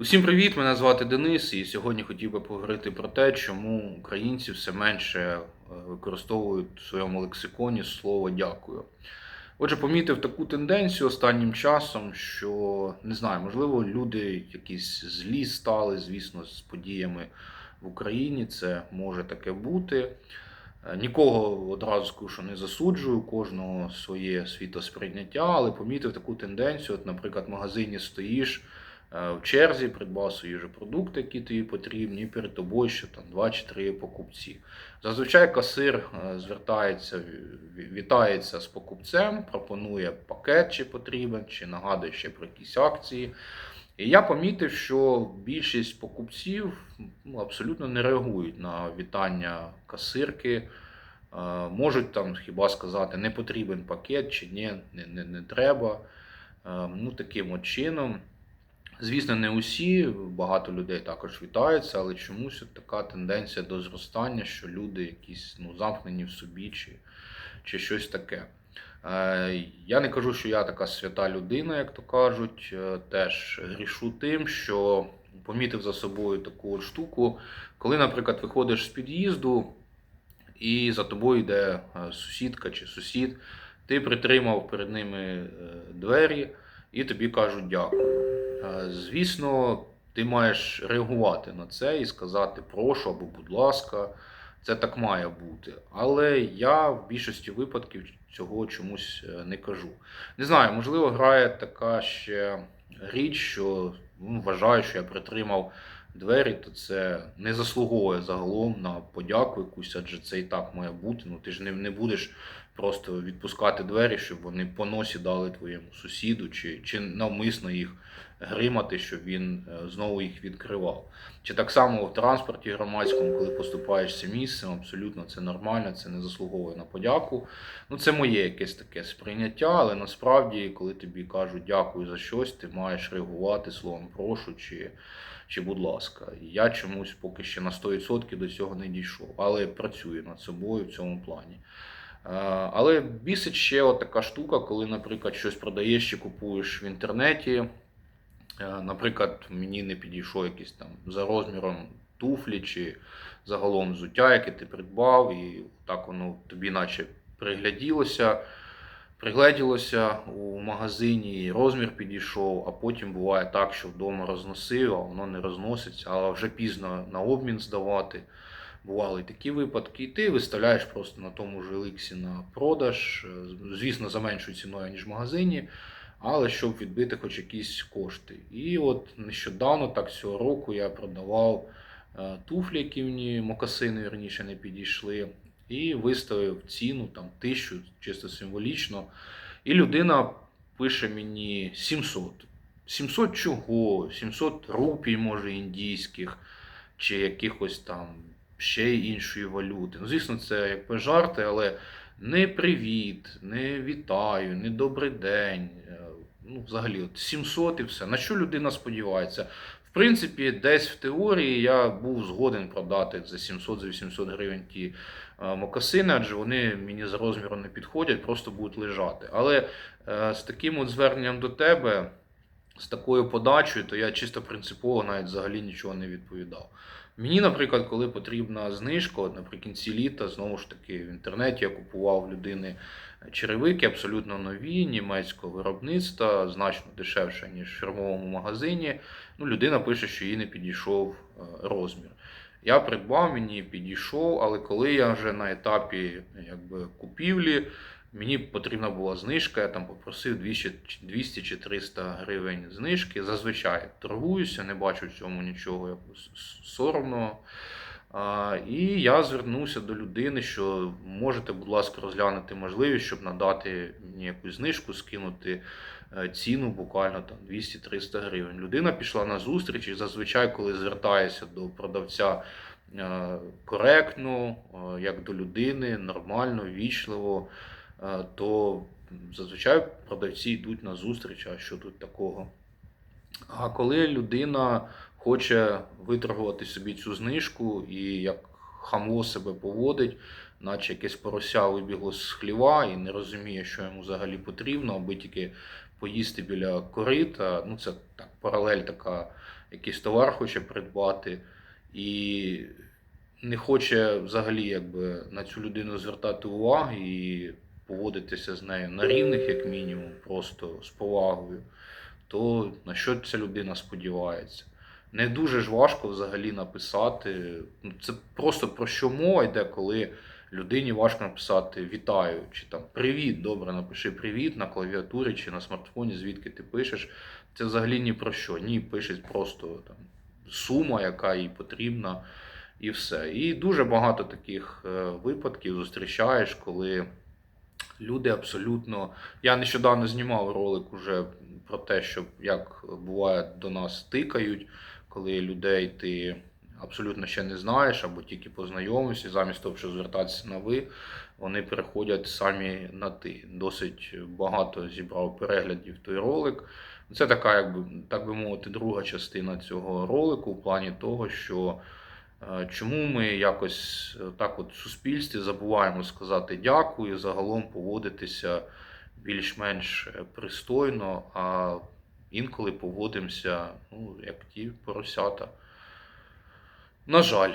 Усім привіт! Мене звати Денис, і сьогодні хотів би поговорити про те, чому українці все менше е, використовують в своєму лексиконі слово дякую. Отже, помітив таку тенденцію останнім часом, що не знаю, можливо, люди якісь злі стали, звісно, з подіями в Україні. Це може таке бути. Е, Нікого одразу скажу, не засуджую, кожного своє світосприйняття, але помітив таку тенденцію. От, наприклад, в магазині стоїш в черзі, придбав свої ж продукти, які тобі потрібні, і перед тобою ще там два чи три покупці. Зазвичай касир е, звертається, вітається з покупцем, пропонує пакет, чи потрібен, чи нагадує ще про якісь акції. І я помітив, що більшість покупців ну, абсолютно не реагують на вітання касирки. Е, Можуть там хіба сказати, не потрібен пакет чи ні, не, не, не треба. Е, Ну, таким от чином. Звісно, не усі, багато людей також вітаються, але чомусь така тенденція до зростання, що люди якісь ну, замкнені в собі чи, чи щось таке. Е, Я не кажу, що я така свята людина, як то кажуть. Е, Теж грішу тим, що помітив за собою таку от штуку, коли, наприклад, виходиш з під'їзду і за тобою йде е, сусідка чи сусід, ти притримав перед ними двері і тобі кажуть дякую. Е, Звісно, ти маєш реагувати на це і сказати прошу або будь ласка. Це так має бути. Але я в більшості випадків цього чомусь е, не кажу. Не знаю, можливо, грає така ще річ, що ну, вважаю, що я притримав двері, то це не заслуговує загалом на подяку якусь, адже це і так має бути. Ну ти ж не, не будеш просто відпускати двері, щоб вони по носі дали твоєму сусіду, чи, чи навмисно їх гримати, щоб він е, знову їх відкривав. Чи так само в транспорті громадському, коли поступаєшся місцем, абсолютно це нормально, це не заслуговує на подяку. Ну, це моє якесь таке сприйняття, але насправді, коли тобі кажуть дякую за щось, ти маєш реагувати словом прошу чи, чи будь ласка. Я чомусь поки ще на 100% до цього не дійшов, але працюю над собою в цьому плані. Е, Але бісить ще от така штука, коли, наприклад, щось продаєш чи купуєш в інтернеті. Е, Наприклад, мені не підійшов якийсь там за розміром туфлі чи загалом взуття, яке ти придбав, і так воно тобі наче пригляділося, пригледілося у магазині, і розмір підійшов, а потім буває так, що вдома розносив, а воно не розноситься, а вже пізно на обмін здавати. Бували такі випадки, і ти виставляєш просто на тому ж Еликсі на продаж, е, звісно, за меншою ціною, ніж в магазині але щоб відбити хоч якісь кошти. І от нещодавно, так цього року, я продавав е, туфлі, які мені мокасини раніше не підійшли, і виставив ціну там тисячу, чисто символічно. І людина пише мені 700. 700 чого? 700 рупій, може, індійських, чи якихось там ще іншої валюти. Ну, звісно, це якби жарти, але не привіт, не вітаю, не добрий день. Е, Ну, взагалі, от 700 і все. На що людина сподівається? В принципі, десь в теорії я був згоден продати за 700 за 800 гривень ті е, мокасини, адже вони мені за розміром не підходять, просто будуть лежати. Але е, з таким от зверненням до тебе, з такою подачею, то я чисто принципово навіть взагалі нічого не відповідав. Мені, наприклад, коли потрібна знижка, от наприкінці літа, знову ж таки, в інтернеті я купував людини черевики абсолютно нові, німецького виробництва, значно дешевше, ніж в фірмовому магазині. Ну, людина пише, що їй не підійшов е, розмір. Я придбав, мені підійшов, але коли я вже на етапі якби, купівлі, мені потрібна була знижка, я там попросив 200, 200 чи 300 гривень знижки. Зазвичай торгуюся, не бачу в цьому нічого соромного. А, І я звернувся до людини, що можете, будь ласка, розглянути можливість, щоб надати мені якусь знижку, скинути е, ціну буквально там 200-300 гривень. Людина пішла на зустріч і зазвичай, коли звертаєшся до продавця е, коректно, е, як до людини, нормально, вічливо, то зазвичай продавці йдуть на зустріч, а що тут такого. А коли людина хоче виторгувати собі цю знижку і як хамло себе поводить, наче якесь порося вибігло з хліва і не розуміє, що йому взагалі потрібно, аби тільки поїсти біля корита. Ну, це так, паралель така, якийсь товар хоче придбати, і не хоче взагалі якби, на цю людину звертати увагу і поводитися з нею на рівних, як мінімум, просто з повагою, то на що ця людина сподівається? Не дуже ж важко взагалі написати. Ну, Це просто про що мова йде, коли людині важко написати вітаю чи там привіт, добре, напиши привіт на клавіатурі чи на смартфоні, звідки ти пишеш. Це взагалі ні про що. Ні, пишуть просто там сума, яка їй потрібна, і все. І дуже багато таких е, випадків зустрічаєш, коли люди абсолютно. Я нещодавно знімав ролик уже про те, що як буває до нас тикають, коли людей ти абсолютно ще не знаєш або тільки познайомився, і замість того, щоб звертатися на ви, вони переходять самі на ти. Досить багато зібрав переглядів той ролик. Це така, якби так би мовити, друга частина цього ролику, в плані того, що чому ми якось е, так от в суспільстві забуваємо сказати дякую, загалом поводитися більш-менш е, пристойно, а інколи поводимося, ну, як ті поросята. На жаль.